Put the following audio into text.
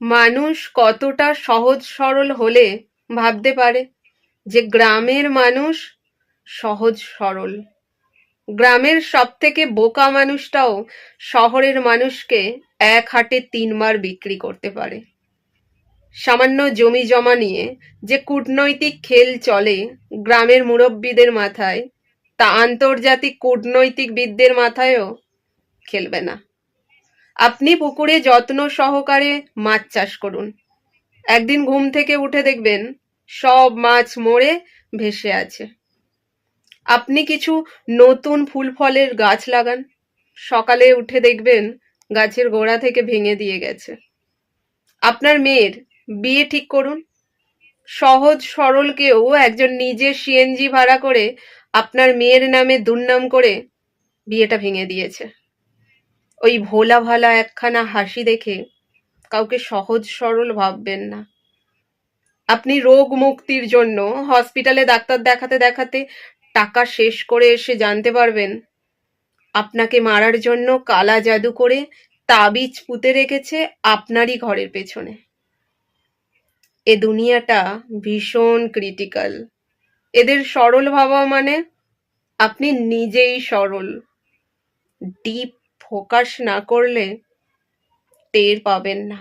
মানুষ কতটা সহজ সরল হলে ভাবতে পারে যে গ্রামের মানুষ সহজ সরল। গ্রামের সব থেকে বোকা মানুষটাও শহরের মানুষকে এক হাটে তিনবার বিক্রি করতে পারে। সামান্য জমি জমা নিয়ে যে কূটনৈতিক খেল চলে গ্রামের মুরব্বীদের মাথায়, তা আন্তর্জাতিক কূটনৈতিকবিদদের মাথায়ও খেলবে না। আপনি পুকুরে যত্ন সহকারে মাছ চাষ করুন। একদিন ঘুম থেকে উঠে দেখবেন সব মাছ মরে ভেসে আছে। আপনি কিছু নতুন ফুল ফলের গাছ লাগান। সকালে উঠে দেখবেন গাছের গোড়া থেকে ভেঙে দিয়ে গেছে। আপনার মেয়ের বিয়ে ঠিক করুন। সহজ সরল কেউ একজন নিজে সিএনজি ভাড়া করে আপনার মেয়ের নামে দুর্নাম করে বিয়েটা ভেঙে দিয়েছে। ওই ভোলা ভালা একখানা হাসি দেখে কাউকে সহজ সরল ভাববেন না। আপনি রোগ মুক্তির জন্য হসপিটালে ডাক্তার দেখাতে দেখাতে টাকা শেষ করে এসে জানতে পারবেন। আপনাকে মারার জন্য কালা জাদু করে তাবিজ পুঁতে রেখেছে আপনারই ঘরের পেছনে। এ দুনিয়াটা ভীষণ ক্রিটিক্যাল। এদের সরল ভাবা মানে আপনি নিজেই সরল। ডিপ ফোকাস না করলে টের পাবেন না।